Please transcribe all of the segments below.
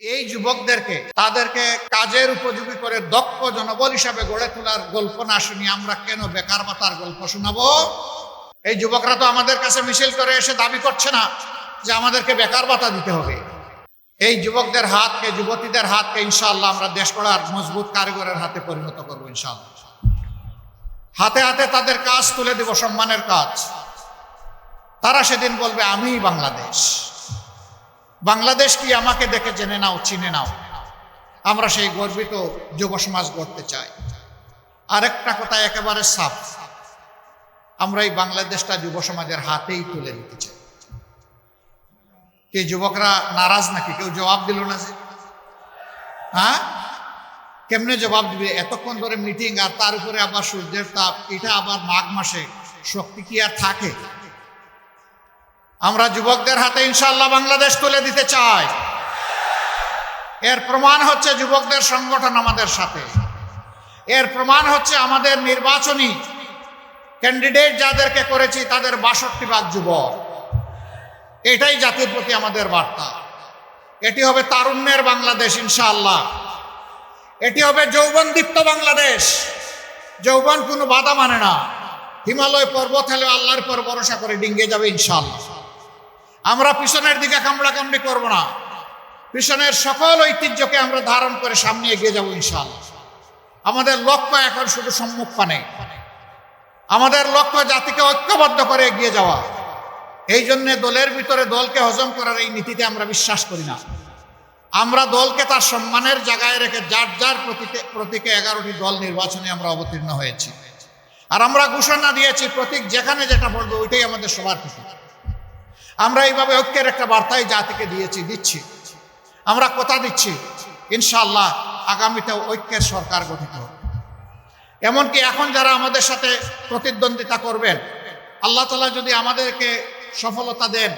এই যুবকদেরকে, তাদেরকে কাজের উপযোগী করে দক্ষ জনবল হিসাবে গড়ে তোলার গল্প না শুনি আমরা কেন বেকার ভাতার গল্প শোনাবো? এই যুবকরা তো আমাদের কাছে মিছিল করে এসে দাবি করছে না যে আমাদেরকে বেকার ভাতা দিতে হবে। এই যুবকদের হাতকে, যুবতীদের হাতকে ইনশাল্লাহ আমরা দেশ গড়ার মজবুত কারিগরের হাতে পরিণত করব ইনশাল্লাহ হাতে হাতে তাদের কাজ তুলে দেব সম্মানের কাজ। তারা সেদিন বলবে, আমিই বাংলাদেশ। বাংলাদেশ কি আমাকে দেখে জেনে নাও, চিনে নাও? আমরা সেই গর্বিত যুব সমাজ গড়তে চাই। আরেকটা কথা একেবারে সাফ। আমরা এই বাংলাদেশটা যুব সমাজের হাতেই তুলে নিতে চাই। কে যুবকরা নারাজ নাকি? কেউ জবাব দিল না যে। হ্যাঁ? কেমনে জবাব দিবে? এতক্ষণ ধরে মিটিং আর তার উপরে আবার সূর্যের তাপ, এটা আবার মাঘ মাসে। শক্তি কি আর থাকে? আমরা যুবকদের হাতে ইনশাল্লাহ বাংলাদেশ তুলে দিতে চাই। এর প্রমাণ হচ্ছে যুবকদের সংগঠন আমাদের সাথে। এর প্রমাণ হচ্ছে আমাদের নির্বাচনী ক্যান্ডিডেট যাদেরকে করেছি, তাদের বাষট্টি ভাগ যুবক। এটাই জাতির প্রতি আমাদের বার্তা। এটি হবে তারুণ্যের বাংলাদেশ ইনশাআল্লাহ। এটি হবে যৌবনদীপ্ত বাংলাদেশ। যৌবন কোনো বাধা মানে না। হিমালয় পর্বত হলে আল্লাহর পর ভরসা করে ডিঙ্গে যাবে ইনশাআল্লাহ। আমরা পিছনের দিকে কামড়া কামড়ি করব না। পিছনের সকল ঐতিহ্যকে আমরা ধারণ করে সামনে এগিয়ে যাব ইনশাআল্লাহ। আমাদের লক্ষ্য এখন শুধু সম্মুখ পানে। আমাদের লক্ষ্য জাতিকে ঐক্যবদ্ধ করে এগিয়ে যাওয়া। এই জন্যে দলের ভিতরে দলকে হজম করার এই নীতিতে আমরা বিশ্বাস করি না। আমরা দলকে তার সম্মানের জায়গায় রেখে যার যার প্রতীকে প্রতীকে এগারোটি দল নির্বাচনে আমরা অবতীর্ণ হয়েছি। আর আমরা ঘোষণা দিয়েছি, প্রতীক যেখানে যেটা পড়বে ওইটাই আমাদের সবার প্রতীক। আমরা এইভাবে ঐক্যের একটা বার্তাই জাতিকে দিয়েছি, দিচ্ছি। আমরা কথা দিচ্ছি, ইনশাআল্লাহ আগামীতে ঐক্যের সরকার গঠিত হবে। এমনকি এখন যারা আমাদের সাথে প্রতিদ্বন্দ্বিতা করবেন, আল্লাহ তালা যদি আমাদেরকে সফলতা দেন,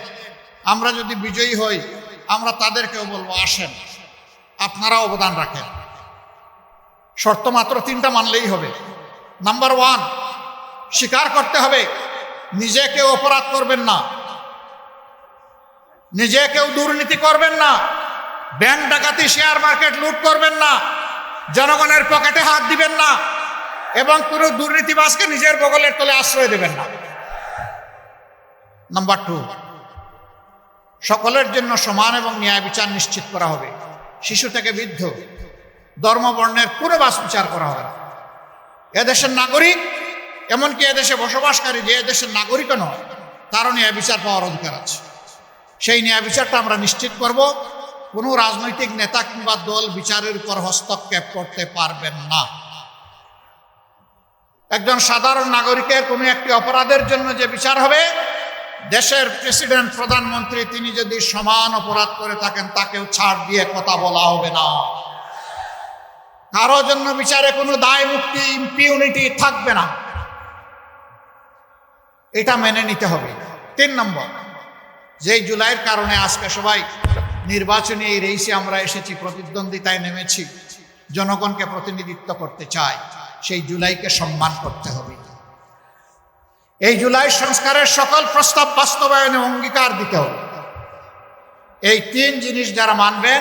আমরা যদি বিজয়ী হই, আমরা তাদেরকেও বলব, আসেন আপনারা অবদান রাখেন। শর্ত মাত্র তিনটা মানলেই হবে। নাম্বার ওয়ান, স্বীকার করতে হবে নিজে কেউ অপরাধ করবেন না। নিজে কেউ দুর্নীতি করবেন না। ব্যাংক ডাকাতি, শেয়ার মার্কেট লুট করবেন না। জনগণের পকেটে হাত দিবেন না। এবং কোনো দুর্নীতিবাসকে নিজের বগলের তলে আশ্রয় দেবেন না। নাম্বার টু সকলের জন্য সমান এবং ন্যায় বিচার নিশ্চিত করা হবে। শিশু থেকে বৃদ্ধ, ধর্ম, বর্ণের পুরো বাস বিচার করা হবে এদেশের নাগরিক, এমনকি এদেশে বসবাসকারী যে এদেশের নাগরিকও নয়, তারও ন্যায় বিচার পাওয়ার অধিকার আছে। সেই ন্যায় বিচারটা আমরা নিশ্চিত করব। কোনো রাজনৈতিক নেতা কিংবা দল বিচারের উপর হস্তক্ষেপ করতে পারবেন না। একজন সাধারণ নাগরিকের কোনো একটি অপরাধের জন্য যে বিচার হবে, দেশের প্রেসিডেন্ট, প্রধানমন্ত্রী, তিনি যদি সমান অপরাধ করে থাকেন, তাকেও ছাড় দিয়ে কথা বলা হবে না। কারও জন্য বিচারে কোনো দায়, মুক্তি ইম্পিউনিটি থাকবে না। এটা মেনে নিতে হবে। তিন নম্বর যেই জুলাইয়ের কারণে আজকে সবাই নির্বাচনী এই রেইসে আমরা এসেছি, প্রতিদ্বন্দ্বিতায় নেমেছি, জনগণকে প্রতিনিধিত্ব করতে চাই, সেই জুলাইকে সম্মান করতে হবে। এই জুলাই সংস্কারের সকল প্রস্তাব বাস্তবায়নে অঙ্গীকার দিতে হবে। এই তিন জিনিস যারা মানবেন,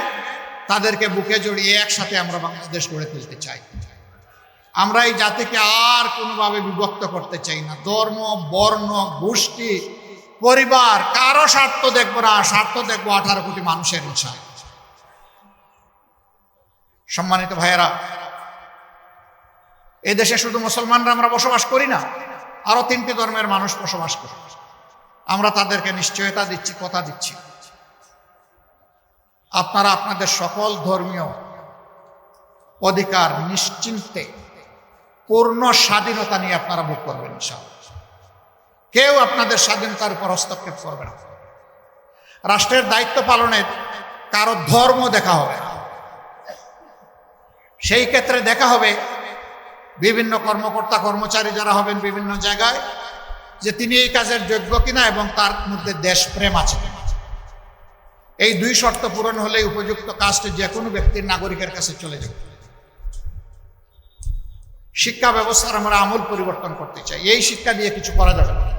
তাদেরকে বুকে জড়িয়ে একসাথে আমরা বাংলাদেশ গড়ে তুলতে চাই। আমরা এই জাতিকে আর কোনোভাবে বিভক্ত করতে চাই না। ধর্ম, বর্ণ, গোষ্ঠী পরিবার, কারও স্বার্থ দেখব না, স্বার্থ দেখব আঠারো কোটি মানুষের ইচ্ছা সম্মানিত ভাইয়েরা এই দেশে শুধু মুসলমানরা আমরা বসবাস করি না, আরও তিনটি ধর্মের মানুষ বসবাস করে। আমরা তাদেরকে নিশ্চয়তা দিচ্ছি, কথা দিচ্ছি। আপনারা আপনাদের সকল ধর্মীয় অধিকার নিশ্চিন্তে, পূর্ণ স্বাধীনতা নিয়ে আপনারা ভোগ করবেন, ইনশাআল্লাহ। কেউ আপনাদের স্বাধীনতার উপর হস্তক্ষেপ করবে না। রাষ্ট্রের দায়িত্ব পালনের কারও ধর্ম দেখা হবে না। সেই ক্ষেত্রে দেখা হবে বিভিন্ন কর্মকর্তা, কর্মচারী যারা হবেন বিভিন্ন জায়গায় যে তিনি এই কাজের যোগ্য কিনা এবং তার মধ্যে দেশপ্রেম আছে এই দুই শর্ত পূরণ হলে উপযুক্ত কাজটি যে কোনো ব্যক্তির নাগরিকের কাছে চলে যাবে। শিক্ষা ব্যবস্থার আমরা আমূল পরিবর্তন করতে চাই। এই শিক্ষা দিয়ে কিছু করা যাবে না।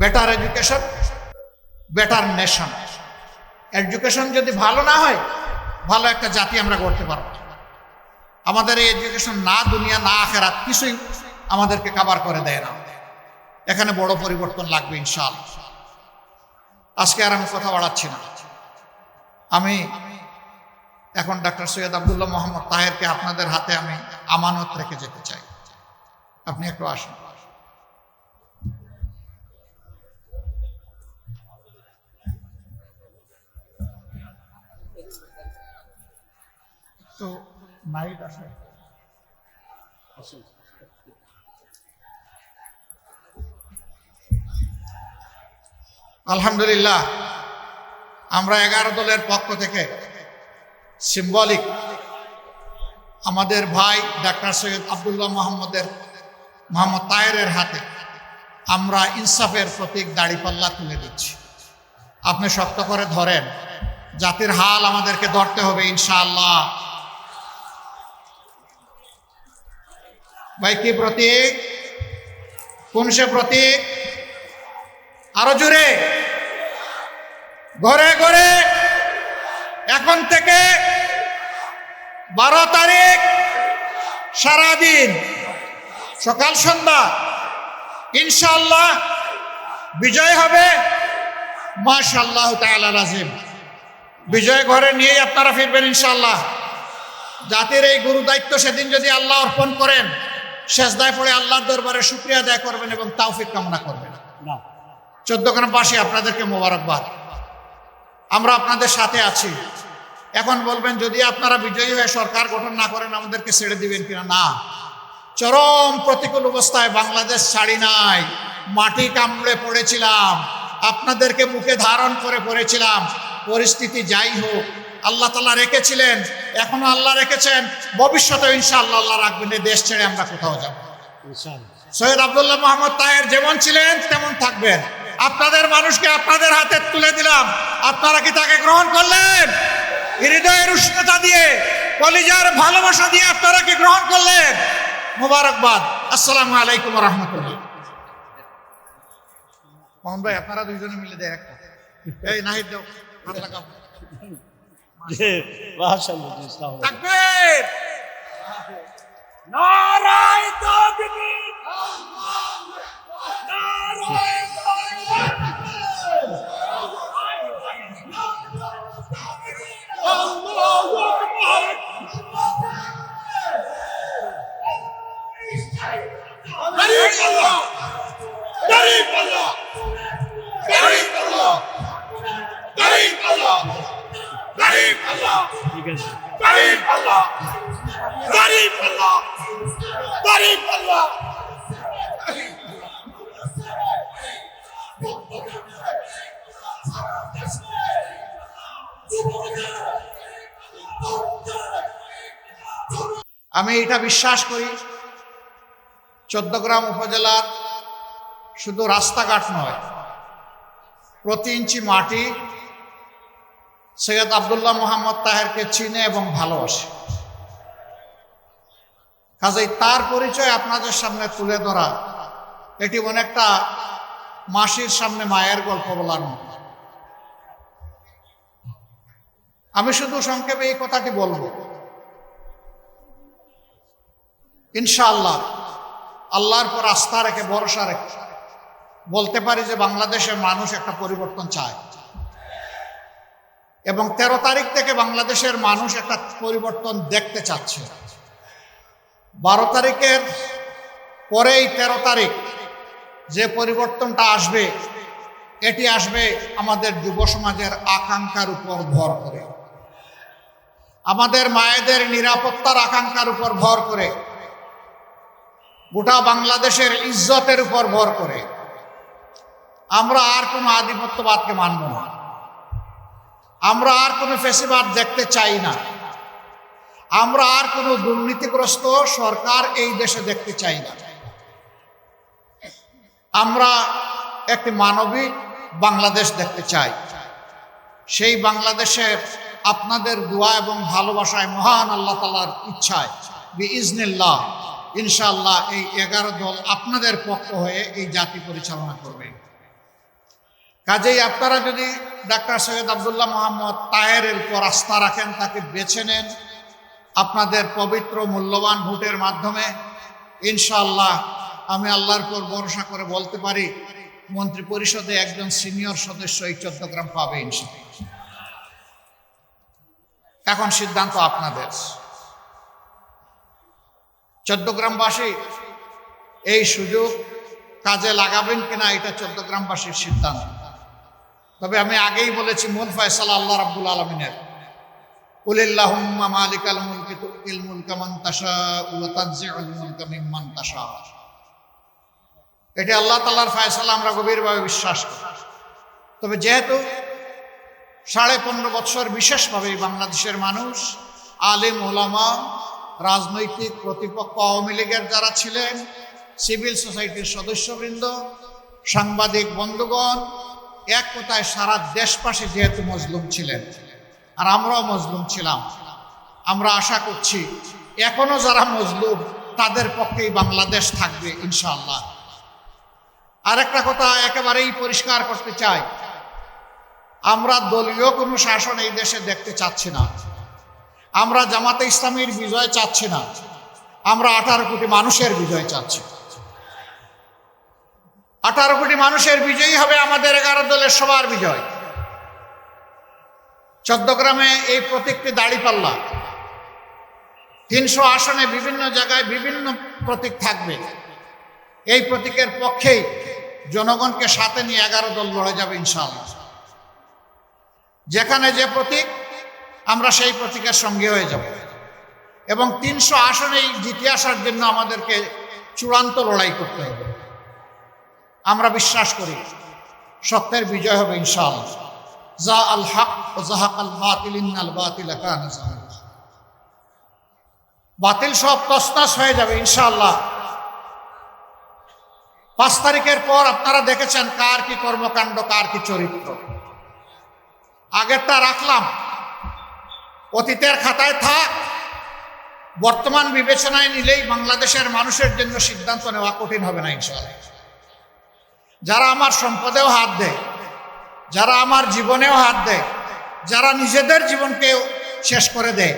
Better education better nation education যদি ভালো না হয়, ভালো একটা জাতি আমরা গড়তে পারব। আমাদের এই এডুকেশন না দুনিয়া, না আখেরাত কিছুই আমাদেরকে কাবার করে দেয় না। এখানে বড় পরিবর্তন লাগবে ইনশাল আজকে আর আমি কথা বাড়াচ্ছি না। আমি এখন ডাক্তার সৈয়দ আবদুল্লাহ মোহাম্মদ তাহেরকে আপনাদের হাতে আমি আমানত রেখে যেতে চাই। আপনি একটু আসুন। তো আলহামদুলিল্লাহ, আমরা এগারো দলের পক্ষ থেকে সিম্বলিক আমাদের ভাই ডাক্তার সৈয়দ আবদুল্লাহ মোহাম্মদের, মোহাম্মদ তায়েরের হাতে আমরা ইনসাফের প্রতীক দাড়িপাল্লা তুলে দিচ্ছি। আপনি শক্ত করে ধরেন, জাতির হাল আমাদেরকে ধরতে হবে ইনশাআল্লাহ। ভাই, কি প্রতীক? কোন প্রতীক? আরও জোরে। ঘরে ঘরে। এখন থেকে বারো তারিখ সারাদিন সকাল, সন্ধ্যা। ইনশাআল্লাহ বিজয় হবে। মাশাল্লাহ তাআলা রাজিম বিজয় ঘরে নিয়েই আপনারা ফিরবেন ইনশাল্লাহ জাতির এই গুরু দায়িত্ব সেদিন যদি আল্লাহ অর্পণ করেন শেষদায় পড়ে আল্লাহর দরবারে শুক্রিয়া আদায় করবেন এবং তাওফিক কামনা করবেন। না। চোদ্দ গ্রামবাসী আপনাদেরকে মোবারকবাদ। আমরা আপনাদের সাথে আছি। এখন বলবেন যদি আপনারা বিজয়ী হয়ে সরকার গঠন না করেন আমাদেরকে ছেড়ে দিবেন কিনা? না। চরম প্রতিকূল অবস্থায় বাংলাদেশ ছাড়ি নাই। মাটি কামড়ে পড়েছিলাম। আপনাদেরকে মুখে ধারণ করে পড়েছিলাম। পরিস্থিতি যাই হোক আল্লাহ তালা রেখেছিলেন এখনও আল্লাহ রেখেছেন ভবিষ্যতে ইনশাআল্লাহ আল্লাহ রাখবেন এই দেশ ছেড়ে আমরা কোথাও যাব সৈয়দ আব্দুল্লাহ মোহাম্মদ তাহের যেমন ছিলেন তেমন থাকবেন। আপনাদের মানুষকে আপনাদের হাতে তুলে দিলাম। আপনারা কি তাকে গ্রহণ করলেন? হৃদয়ের উষ্ণতা দিয়ে কলিজার ভালোবাসা দিয়ে আপনারা কি গ্রহণ করলেন? মোবারকবাদ। আসসালামু আলাইকুম রহমতুল্লাহ। মোহন ভাই আপনারা দুইজনে মিলে দেয় একটা। এই নাহিদ হাত লাগাও। মাশাআল্লাহ আলাইকুম। তাকবীর! নারায়ে এটা বিশ্বাস করি, চোদ্দগ্রাম উপজেলার শুধু রাস্তাঘাট নয়, প্রতি ইঞ্চি মাটি সৈয়দ আবদুল্লাহ মোহাম্মদ তাহেরকে চিনে এবং ভালোবাসে। কাজেই তার পরিচয় আপনাদের সামনে তুলে ধরা, এটি অনেকটা মাসির সামনে মায়ের গল্প বলার মতো। আমি শুধু সংক্ষেপে এই কথাটি বলব। ইনশাআল্লাহ। আল্লাহর পর আস্থা রেখে, ভরসা রেখে। বলতে পারি যে বাংলাদেশের মানুষ একটা পরিবর্তন চায়। এবং তেরো তারিখ থেকে বাংলাদেশের মানুষ একটা পরিবর্তন দেখতে চাচ্ছে। বারো তারিখের পরেই তেরো তারিখ যে পরিবর্তনটা আসবে, এটি আসবে আমাদের যুব সমাজের আকাঙ্ক্ষার উপর ভর করে। আমাদের মায়েদের নিরাপত্তার আকাঙ্ক্ষার উপর ভর করে। গোটা বাংলাদেশের ইজ্জতের উপর ভর করে। আমরা আর কোনো আধিপত্যবাদকে মানব না। আমরা আর কোনো ফেসিবাদ দেখতে চাই না। আমরা আর কোনো দুর্নীতিগ্রস্ত সরকার এই দেশে দেখতে চাই না। আমরা একটি মানবিক বাংলাদেশ দেখতে চাই। সেই বাংলাদেশের আপনাদের দোয়া এবং ভালোবাসায় মহান আল্লাহ তালার ইচ্ছায় বি ইজনিল্লাহ ইনশাআল্লাহ এই এগারো দল আপনাদের পক্ষ হয়ে এই জাতি পরিচালনা করবে। কাজেই আপনারা যদি ডাক্তার সৈয়দ আবদুল্লাহ মোহাম্মদ তাহেরের উপর আস্থা রাখেন, তাকে বেছে নেন আপনাদের পবিত্র মূল্যবান ভোটের মাধ্যমে, ইনশাআল্লাহ আমি আল্লাহর পর ভরসা করে বলতে পারি মন্ত্রী পরিষদে একজন সিনিয়র সদস্য এই চট্টগ্রাম পাবে ইনশাআল্লাহ। এখন সিদ্ধান্ত আপনাদের। চট্টগ্রামবাসী এই সুযোগ কাজে লাগাবেন কিনা এটা চট্টগ্রামবাসীর সিদ্ধান্ত। তবে আমি আগেই বলেছি, মূল ফয়সালা আল্লাহ রাব্বুল আলমিনের। কুলিল্লাহুম্মা মালিকাল মুলকি তুতিল মুলকা মান তাশাউ ওয়া তানজিউল মুলকা মিম্মান তাশাউ এটা আল্লাহ তাআলার ফয়সালা, আমরা গভীরভাবে বিশ্বাস করি। তবে যেহেতু সাড়ে পনেরো বছর বিশেষভাবে বাংলাদেশের মানুষ, আলেম, ওলামা রাজনৈতিক প্রতিপক্ষ আওয়ামী লীগের যারা ছিলেন, সিভিল সোসাইটির সদস্যবৃন্দ, সাংবাদিক বন্ধুগণ, এক কথায় সারা দেশবাসী যেহেতু মজলুম ছিলেন, আর আমরাও মজলুম ছিলাম, আমরা আশা করছি এখনও যারা মজলুম, তাদের পক্ষেই বাংলাদেশ থাকবে ইনশাআল্লাহ। আরেকটা কথা একেবারেই পরিষ্কার করতে চাই, আমরা দলীয় কোনো শাসন এই দেশে দেখতে চাচ্ছি না। আমরা জামাতে ইসলামীর বিজয় চাচ্ছি না। আমরা আঠারো কোটি মানুষের বিজয় চাচ্ছি। আঠারো কোটি মানুষের বিজয়ী হবে আমাদের এগারো দলের সবার বিজয়। চোদ্দগ্রামে এই প্রতীকটি দাড়িপাল্লা। তিনশো আসনে বিভিন্ন জায়গায় বিভিন্ন প্রতীক থাকবে। এই প্রতীকের পক্ষেই জনগণকে সাথে নিয়ে এগারো দল লড়ে যাবে ইনশাআল্লাহ। যেখানে যে প্রতীক আমরা সেই প্রতীকের সঙ্গে হয়ে যাব। এবং তিনশো আসনেই জিতে আসার জন্য আমাদেরকে চূড়ান্ত লড়াই করতে হবে। আমরা বিশ্বাস করি, সত্যের বিজয় হবে ইনশাআল্লাহ। যা আল হক ও জাহাক আল বাতিল, ইন্নাল বাতিল বাতিল সব তসনাস হয়ে যাবে ইনশাআল্লাহ। পাঁচ তারিখের পর আপনারা দেখেছেন কার কি কর্মকাণ্ড, কার কি চরিত্র। আগেরটা রাখলাম। অতীতের খাতায় থাক। বর্তমান বিবেচনায় নিলেই বাংলাদেশের মানুষের জন্য সিদ্ধান্ত নেওয়া কঠিন হবে না, ইনশাআল্লাহ। যারা আমার সম্পদেও হাত দেয়, যারা আমার জীবনেও হাত দেয়, যারা নিজেদের জীবনকে শেষ করে দেয়,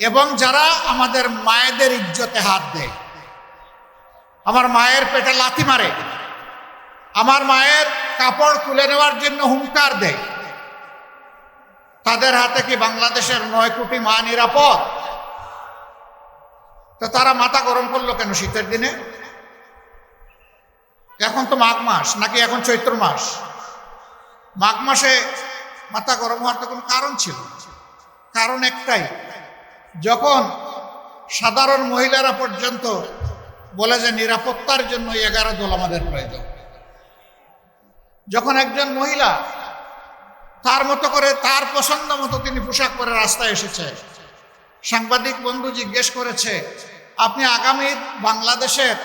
এবং যারা আমাদের মায়েদের ইজ্জতে হাত দেয়। আমার মায়ের পেটে লাথি মারে, আমার মায়ের কাপড় তুলে নেওয়ার জন্য হুঙ্কার দেয়। তাদের হাতে কি বাংলাদেশের নয় কোটি মা নিরাপদ? তো তারা মাথা গরম করল কেন শীতের দিনে? এখন তো মাঘ মাস, নাকি এখন চৈত্র মাস? মাঘ মাসে মাথা গরম হওয়ার তো কোনো কারণ ছিল কারণ একটাই, যখন সাধারণ মহিলারা পর্যন্ত বলে যে নিরাপত্তার জন্য এগারো দল আমাদের প্রয়োজন, যখন একজন মহিলা তার মতো করে তার পছন্দ মতো তিনি পোশাক পরে রাস্তায় এসেছে। সাংবাদিক বন্ধু জিজ্ঞেস করেছে, আপনি আগামী বাংলাদেশের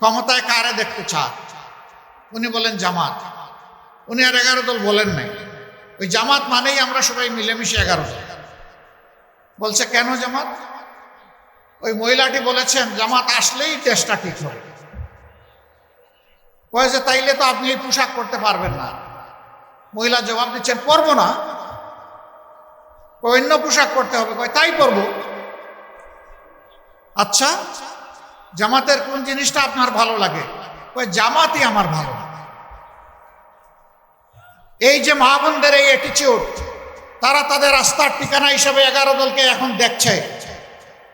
ক্ষমতায় কারে দেখতে চান? উনি বলেন, জামাত। উনি আর এগারো দল বলেন নাই। ওই জামাত মানেই আমরা সবাই মিলেমিশে এগারো দল। বলছে, কেন জামাত? ওই মহিলাটি বলেছেন, জামাত আসলেই দেশটা ঠিক হবে। কয়েছে তাইলে তো আপনি এই পোশাক করতে পারবেন না। মহিলা জবাব দিচ্ছেন, পরবো না। অন্য পোশাক করতে হবে। কয়, তাই পরবো। আচ্ছা জামাতের কোন জিনিসটা আপনার ভালো লাগে? কয়, জামাতই আমার ভালো লাগে। এই যে মা বোনদের এই অ্যাটিচিউড তারা তাদের রাস্তার ঠিকানা হিসেবে এগারো দলকে এখন দেখছে।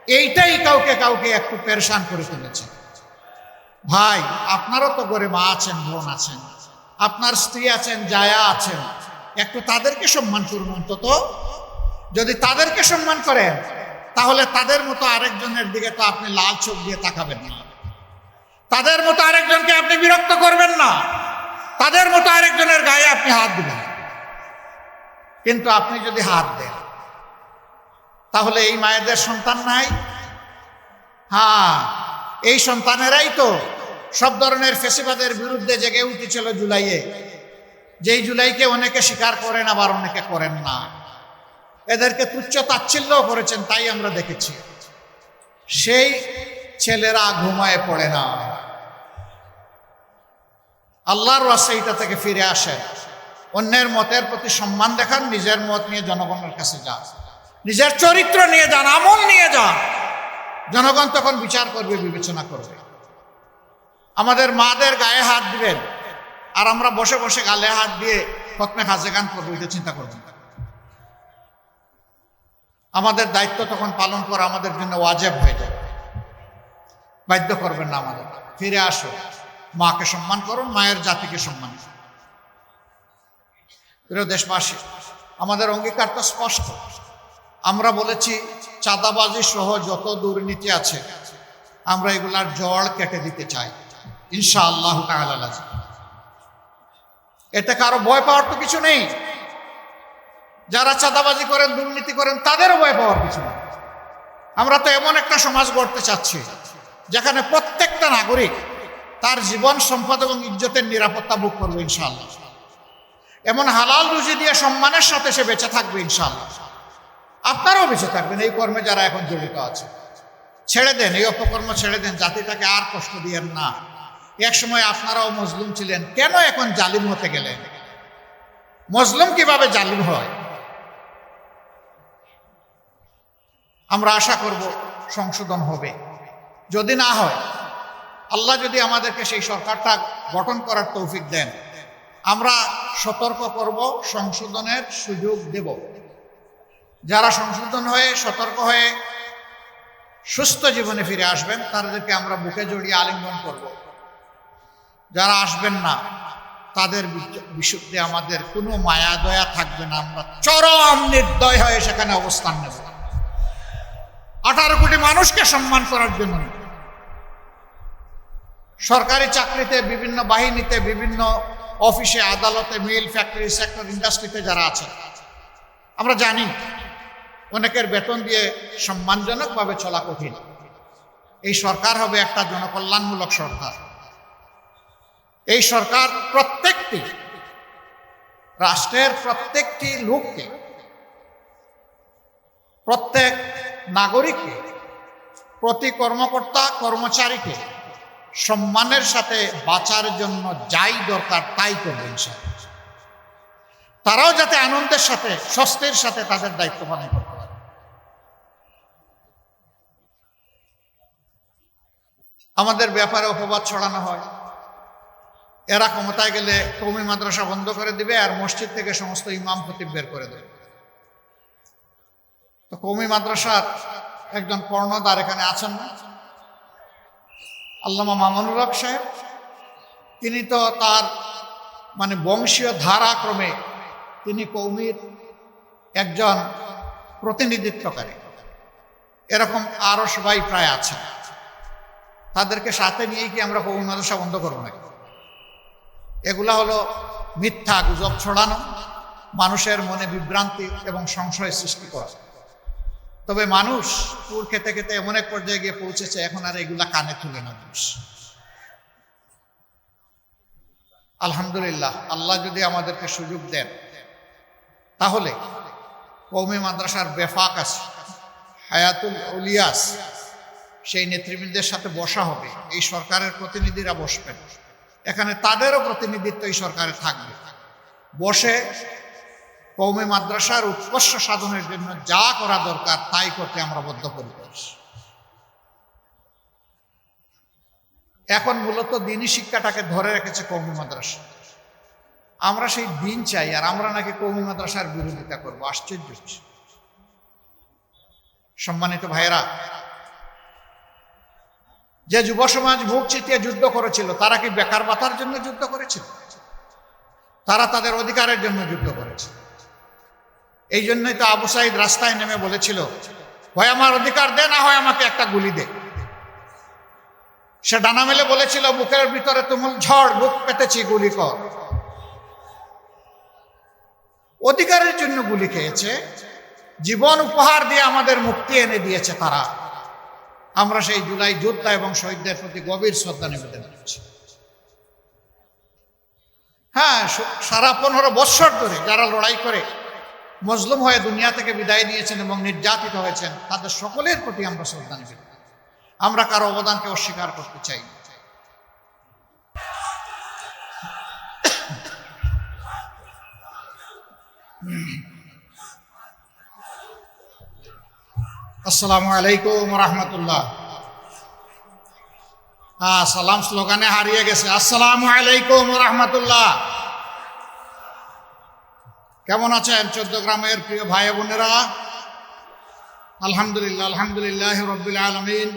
এইটাই কাউকে কাউকে একটু পেরেশান করে তুলেছে। ভাই, আপনারও তো গরে মা আছেন, বোন আছেন। আপনার স্ত্রী আছেন, জায়া আছেন। একটু তাদেরকে সম্মান করুন অন্তত। যদি তাদেরকে সম্মান করেন, তাহলে তাদের মতো আরেকজনের দিকে তো আপনি লাল চোখ দিয়ে তাকাবেন না। তাদের মতো আরেকজনকে আপনি বিরক্ত করবেন না। তাদের মতো আরেকজনের গায়ে আপনি হাত দিবেন। কিন্তু আপনি যদি হাত দেন, তাহলে এই মায়েদের সন্তান নাই? হ্যাঁ এই সন্তানেরাই তো সব ধরনের ফেসিবাদের বিরুদ্ধে জেগে উঠেছিল জুলাইয়ে। যেই জুলাইকে অনেকে স্বীকার করেন, আবার অনেকে করেন না। এদেরকে তুচ্ছ তাচ্ছিল্যও করেছেন, তাই আমরা দেখেছি। সেই ছেলেরা ঘুমায় পড়ে না। আল্লাহর রাস্তা থেকে ফিরে আসেন অন্যের মতের প্রতি সম্মান দেখান, নিজের মত নিয়ে জনগণের কাছে যান। নিজের চরিত্র নিয়ে যান, আমল নিয়ে যান। জনগণ তখন বিচার করবে, বিবেচনা করবে। আমাদের মাদের গায়ে হাত দিবেন। আর আমরা বসে বসে গালে হাত দিয়ে খতমে খাজে গান করব চিন্তা না। আমাদের দায়িত্ব তখন পালন করা আমাদের জন্য ওয়াজেব হয়ে যাবে বাধ্য করবেন না আমাদের। ফিরে আসো। মাকে সম্মান করুন, মায়ের জাতিকে সম্মান করুন। প্রিয় দেশবাসী, আমাদের অঙ্গীকার তো স্পষ্ট। আমরা বলেছি, চাঁদাবাজি সহ যত দুর্নীতি আছে, আমরা এগুলার জল কেটে দিতে চাই। ইনশা আল্লাহ এতে কারও ভয় পাওয়ার তো কিছু নেই। যারা চাঁদাবাজি করেন, দুর্নীতি করেন, তাদেরও ভয় পাওয়ার কিছু নেই। আমরা তো এমন একটা সমাজ গড়তে চাচ্ছি, যেখানে প্রত্যেকটা নাগরিক তার জীবন, সম্পদ এবং ইজ্জতের নিরাপত্তা ভোগ করবে ইনশাআল্লাহ। এমন হালাল রুজি দিয়ে সম্মানের সাথে সে বেঁচে থাকবে ইনশাআল্লাহ। আপনারাও বেঁচে থাকবেন, এই কর্মে যারা এখন জড়িত আছে। ছেড়ে দেন, এই অপকর্ম ছেড়ে দেন, জাতিটাকে আর কষ্ট দিয়েন না। এক সময় আপনারাও মজলুম ছিলেন। কেন এখন জালিম হতে গেলেন? মজলুম কীভাবে জালিম হয়? আমরা আশা করব সংশোধন হবে। যদি না হয়, আল্লাহ যদি আমাদেরকে সেই সরকারটা গঠন করার তৌফিক দেন, আমরা সতর্ক করব, সংশোধনের সুযোগ দেব। যারা সংশোধন হয়ে, সতর্ক হয়ে সুস্থ জীবনে ফিরে আসবেন, তাদেরকে আমরা বুকে জড়িয়ে আলিঙ্গন করব। যারা আসবেন না, তাদের বিশুদ্ধে আমাদের কোনো মায়া দয়া থাকবে না। আমরা চরম নির্দয় হয়ে সেখানে অবস্থান নেব। আঠারো কোটি মানুষকে সম্মান করার জন্য সরকারি চাকরিতে, বিভিন্ন বাহিনীতে, বিভিন্ন অফিসে, আদালতে, মিল ফ্যাক্টরি, সেক্টর ইন্ডাস্ট্রিতে যারা আছে, আমরা জানি অনেকের বেতন দিয়ে সম্মানজনকভাবে চলা কঠিন। এই সরকার হবে একটা জনকল্যাণমূলক সরকার। এই সরকার প্রত্যেকটি রাষ্ট্রের প্রত্যেকটি লোককে, প্রত্যেক নাগরিককে, প্রতি কর্মকর্তা, কর্মচারীকে সম্মানের সাথে বাঁচার জন্য যাই দরকার তাই করবেন। তারাও যাতে আনন্দের সাথে, স্বস্তির সাথে তাদের দায়িত্ব পালন করতে পারে আমাদের ব্যাপারে অপবাদ ছড়ানো হয় এরা ক্ষমতায় গেলে কৌমি মাদ্রাসা বন্ধ করে দিবে আর মসজিদ থেকে সমস্ত ইমাম খতিব বের করে দেবে। তো কৌমি মাদ্রাসার একজন কর্ণধার এখানে আছেন না। আল্লামা মামুনুর হক সাহেব। তিনি তো তার মানে বংশীয় ধারাক্রমে তিনি কৌমির একজন প্রতিনিধিত্বকারী। এরকম আরও সবাই প্রায় আছে তাদেরকে সাথে নিয়েই কি আমরা কৌমি মাদ্রাসা বন্ধ করব নাকি? এগুলা হলো মিথ্যা গুজব ছড়ানো, মানুষের মনে বিভ্রান্তি এবং সংশয় সৃষ্টি করা। তবে মানুষ পুর খেতে খেতে এমন এক পর্যায়ে গিয়ে পৌঁছেছে, এখন আর এগুলা কানে তুলে না মানুষ। আলহামদুলিল্লাহ, আল্লাহ যদি আমাদেরকে সুযোগ দেন, তাহলে কৌমি মাদ্রাসার বেফাক আছে, হায়াতুল উলিয়াস, সেই নেতৃবৃন্দের সাথে বসা হবে, এই সরকারের প্রতিনিধিরা বসবেন। এখানে তাদেরও প্রতিনিধিত্ব এই সরকারে থাকবে। বসে কৌমি মাদ্রাসার উৎকর্ষ সাধনের জন্য যা করা দরকার তাই করতে আমরা বদ্ধপরিকর। এখন মূলত দিনই শিক্ষাটাকে ধরে রেখেছে কৌমি মাদ্রাসা। আমরা সেই দিন চাই, আর আমরা নাকি কৌমি মাদ্রাসার বিরোধিতা করব, আশ্চর্য সম্মানিত ভাইয়েরা যে যুব সমাজ বুক চিতিয়ে যুদ্ধ করেছিল, তারা কি বেকার বাতার জন্য যুদ্ধ করেছিল? তারা তাদের অধিকারের জন্য যুদ্ধ করেছে এই জন্যই তো আবু সাইদ রাস্তায় নেমে বলেছিল, হয় আমার অধিকার দে, না হয় আমাকে একটা গুলি দে। সে ডানা মেলে বলেছিল, বুকের ভিতরে তুমুল ঝড়, বুক পেতেছি, গুলি কর। অধিকারের জন্য গুলি খেয়েছে, জীবন উপহার দিয়ে আমাদের মুক্তি এনে দিয়েছে তারা। আমরা সেই জুলাই যোদ্ধা এবং শহীদদের প্রতি গভীর শ্রদ্ধা নিবেদন করছি হ্যাঁ সারা পনেরো বৎসর ধরে যারা লড়াই করে মজলুম হয়ে দুনিয়া থেকে বিদায় নিয়েছেন এবং নির্যাতিত হয়েছেন, তাদের সকলের প্রতি আমরা শ্রদ্ধা নিবেদন আমরা কারও অবদানকে অস্বীকার করতে চাই Mm-hmm. আসসালামু আলাইকুম রহমতুল্লাহ হ্যাঁ সালাম স্লোগানে হারিয়ে গেছে। আসসালামু আলাইকুম রহমতুল্লাহ কেমন আছেন গ্রামের প্রিয় ভাই বোনেরা? আলহামদুলিল্লাহ আলহামদুলিল্লাহ রবিল আলমিন।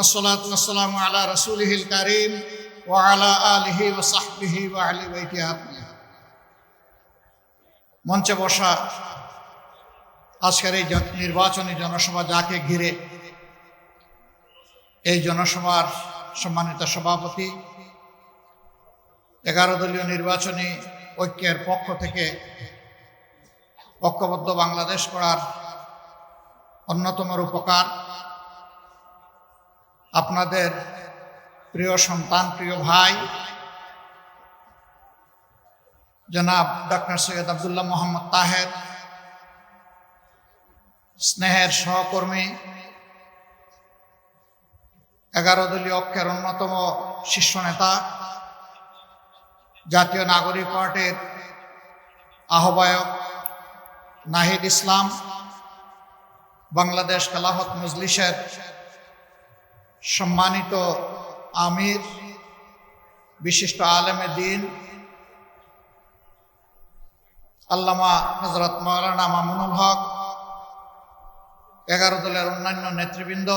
ওসলাত ওসালাম আলা রসুলহিল করিম ও আলা আলহি ও সাহবিহি ও আলি বৈতিহাতনি মঞ্চে বসা আজকের এই নির্বাচনী জনসভা যাকে ঘিরে এই জনসভার সম্মানিত সভাপতি, এগারো দলীয় নির্বাচনী ঐক্যের পক্ষ থেকে ঐক্যবদ্ধ বাংলাদেশ করার অন্যতম উপকার আপনাদের প্রিয় সন্তান, প্রিয় ভাই, জনাব ডক্টর সৈয়দ আবদুল্লাহ মোহাম্মদ তাহের স্নেহের সহকর্মী, এগারো দলীয় অক্ষের অন্যতম শীর্ষ নেতা, জাতীয় নাগরিক পার্টির আহ্বায়ক নাহিদ ইসলাম, বাংলাদেশ খেলাফত মজলিসের সম্মানিত আমির, বিশিষ্ট আলেমে দিন, আল্লামা হজরত মৌলানা মামুনুল হক এগারো দলের অন্যান্য নেতৃবৃন্দ,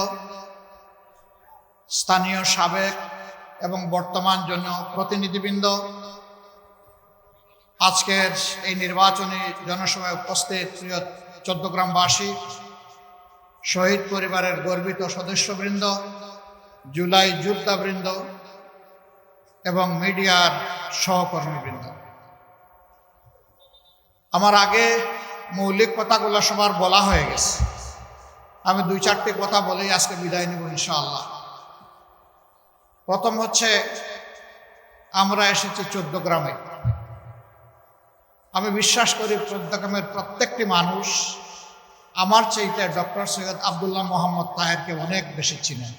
স্থানীয় সাবেক এবং বর্তমান জন্য প্রতিনিধিবৃন্দ, আজকের এই নির্বাচনী জনসভায় উপস্থিত প্রিয় চোদ্দগ্রামবাসী, শহীদ পরিবারের গর্বিত সদস্যবৃন্দ, জুলাই যোদ্ধাবৃন্দ এবং মিডিয়ার সহকর্মীবৃন্দ। আমার আগে মৌলিক কথাগুলো সবার বলা হয়ে গেছে। আমি দুই চারটে কথা বলেই আজকে বিদায় নিব ইনশাআল্লাহ। প্রথম হচ্ছে, আমরা এসেছি চোদ্দ গ্রামে। আমি বিশ্বাস করি চোদ্দ গ্রামের প্রত্যেকটি মানুষ আমার চাইতে ডক্টর সৈয়দ আবদুল্লাহ মোহাম্মদ তাহেরকে অনেক বেশি চিনেন।